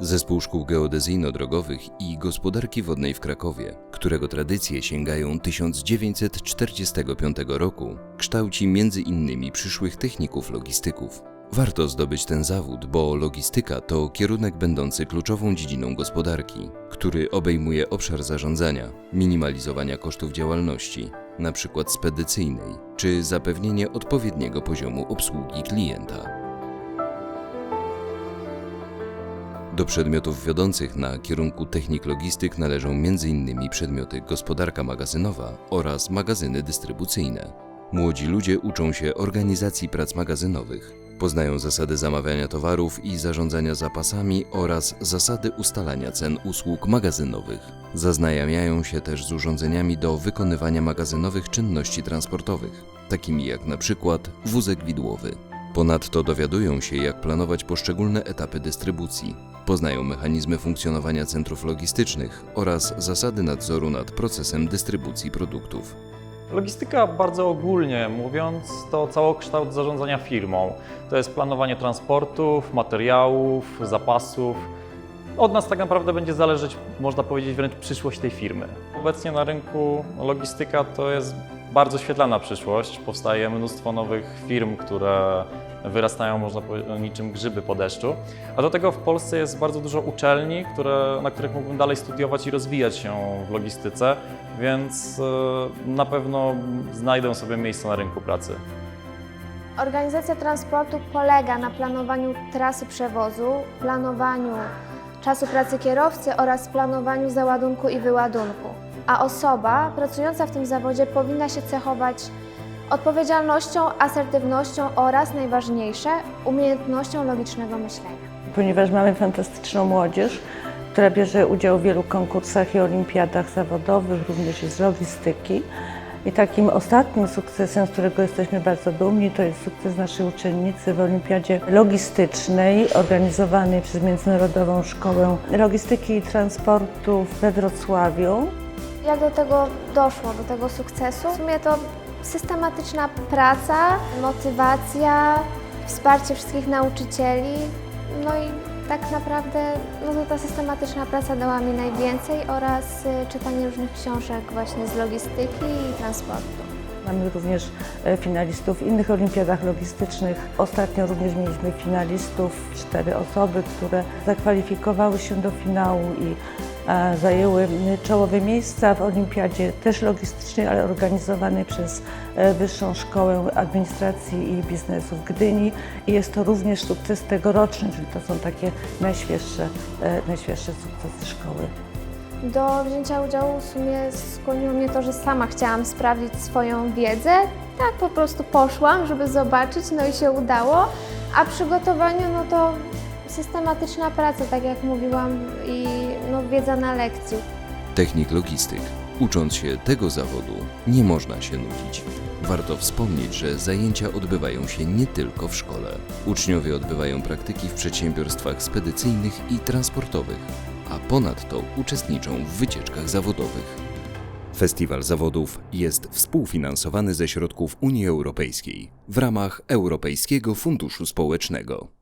Zespół Szkół Geodezyjno-Drogowych i Gospodarki Wodnej w Krakowie, którego tradycje sięgają 1945 roku, kształci m.in. przyszłych techników logistyków. Warto zdobyć ten zawód, bo logistyka to kierunek będący kluczową dziedziną gospodarki, który obejmuje obszar zarządzania, minimalizowania kosztów działalności, np. spedycyjnej, czy zapewnienie odpowiedniego poziomu obsługi klienta. Do przedmiotów wiodących na kierunku technik logistyk należą m.in. przedmioty gospodarka magazynowa oraz magazyny dystrybucyjne. Młodzi ludzie uczą się organizacji prac magazynowych, poznają zasady zamawiania towarów i zarządzania zapasami oraz zasady ustalania cen usług magazynowych. Zaznajamiają się też z urządzeniami do wykonywania magazynowych czynności transportowych, takimi jak na przykład wózek widłowy. Ponadto dowiadują się, jak planować poszczególne etapy dystrybucji, poznają mechanizmy funkcjonowania centrów logistycznych oraz zasady nadzoru nad procesem dystrybucji produktów. Logistyka bardzo ogólnie mówiąc to całokształt zarządzania firmą. To jest planowanie transportów, materiałów, zapasów. Od nas tak naprawdę będzie zależeć, można powiedzieć, wręcz przyszłość tej firmy. Obecnie na rynku logistyka to jest bardzo świetlana przyszłość. Powstaje mnóstwo nowych firm, które wyrastają, można powiedzieć, niczym grzyby po deszczu. A do tego w Polsce jest bardzo dużo uczelni, które, na których mógłbym dalej studiować i rozwijać się w logistyce, więc e, na pewno znajdę sobie miejsce na rynku pracy. Organizacja transportu polega na planowaniu trasy przewozu, planowaniu czasu pracy kierowcy oraz planowaniu załadunku i wyładunku. A osoba pracująca w tym zawodzie powinna się cechować odpowiedzialnością, asertywnością oraz najważniejsze umiejętnością logicznego myślenia. ponieważ mamy fantastyczną młodzież, która bierze udział w wielu konkursach i olimpiadach zawodowych, również i z logistyki. I takim ostatnim sukcesem, z którego jesteśmy bardzo dumni, to jest sukces naszej uczennicy w olimpiadzie logistycznej organizowanej przez Międzynarodową Szkołę Logistyki i Transportu we Wrocławiu. Jak do tego doszło, do tego sukcesu? W sumie to systematyczna praca, motywacja, wsparcie wszystkich nauczycieli, no i tak naprawdę no to ta systematyczna praca dała mi najwięcej oraz y, czytanie różnych książek właśnie z logistyki i transportu. Mamy również e, finalistów w innych olimpiadach logistycznych. Ostatnio również mieliśmy finalistów, cztery osoby, które zakwalifikowały się do finału i zajęły czołowe miejsca w olimpiadzie też logistycznej, ale organizowanej przez e, Wyższą Szkołę Administracji i Biznesu w Gdyni. I jest to również sukces tegoroczny, czyli to są takie najświeższe, e, najświeższe sukcesy szkoły. Do wzięcia udziału w sumie skłoniło mnie to, że sama chciałam sprawdzić swoją wiedzę. Tak po prostu poszłam, żeby zobaczyć, no i się udało. A przygotowanie, no to systematyczna praca, tak jak mówiłam, i no, wiedza na lekcji. Technik logistyk. Ucząc się tego zawodu, nie można się nudzić. Warto wspomnieć, że zajęcia odbywają się nie tylko w szkole. Uczniowie odbywają praktyki w przedsiębiorstwach spedycyjnych i transportowych, a ponadto uczestniczą w wycieczkach zawodowych. Festiwal Zawodów jest współfinansowany ze środków Unii Europejskiej w ramach Europejskiego Funduszu Społecznego.